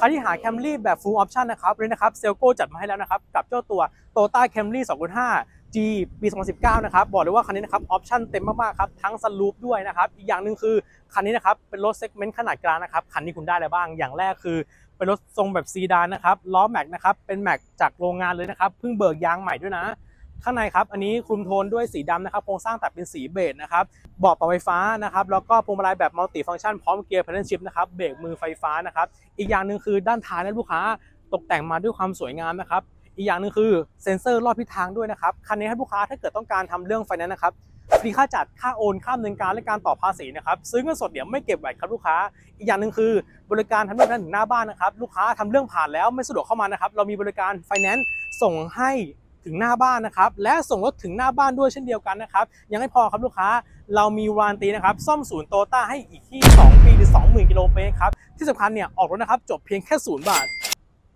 ครที่หา Camry แบบ full option นะครับวันนี้นะครับเซลโก้จัดมาให้แล้วนะครับกับเจ้าตัว Toyota Camry 2.5 G ปี 2019 นะครับ บอกเลยว่าคันนี้นะครับออปชั่นเต็มมากๆครับ ทั้งสลูปด้วยนะครับ อีกอย่างหนึ่งคือ คันนี้นะครับ เป็นรถเซกเมนต์ขนาดกลางนะครับ คันนี้คุณได้อะไรบ้าง อย่างแรกคือ เป็นรถทรงแบบซีดานนะครับ ล้อแม็กนะครับ เป็นแม็กจากโรงงานเลยนะครับ เพิ่งเบิกยางใหม่ด้วยนะ ข้างในครับอันนี้คลุมโทนด้วยสีดำนะครับโครงสร้างแต่เป็นสีเบจนะครับเบาะปรับไฟฟ้านะครับแล้วก็พวงมาลัยแบบมัลติฟังก์ชันพร้อมเกียร์ p พ d เ l ชิพนะครับเบรกมือไฟฟ้านะครับอีกอย่างหนึ่งคือด้านท้ายนะลูกค้าตกแต่งมาด้วยความสวยงามนะครับอีกอย่างหนึ่งคือเซ็นเซอร์รอบทิศทางด้วยนะครับคันนี้ให้ลูกค้าถ้าเกิดต้องการทำเรื่องไฟแนนซ์นะครับฟรีค่าจัดค่าโอนค่าดำเนินการและการต่อภาษีนะครับซื้อเงินสดเดี๋ยวไม่เก็บแวตครับลูกค้า อีกอย่างหนึ่งคือ บริการทำเรื่องนั้นถึงหน้าบ้านนะครับลูกค้าทำเรื่องผ่านแล้วไม่สะดวกเข้ามานะครับเรามีบริการไฟแนนซ์ส่งให้ ถึงหน้าบ้านนะครับ และส่งรถถึงหน้าบ้านด้วยเช่นเดียวกันนะครับ ยังไม่พอครับลูกค้าเรามีวารันตีนะครับ ซ่อมศูนย์โตต้าให้อีกที่ 2 ปีหรือ 20,000 กิโลเมตรครับ ที่สำคัญเนี่ย ออกรถนะครับ จบเพียงแค่ศูนย์บาท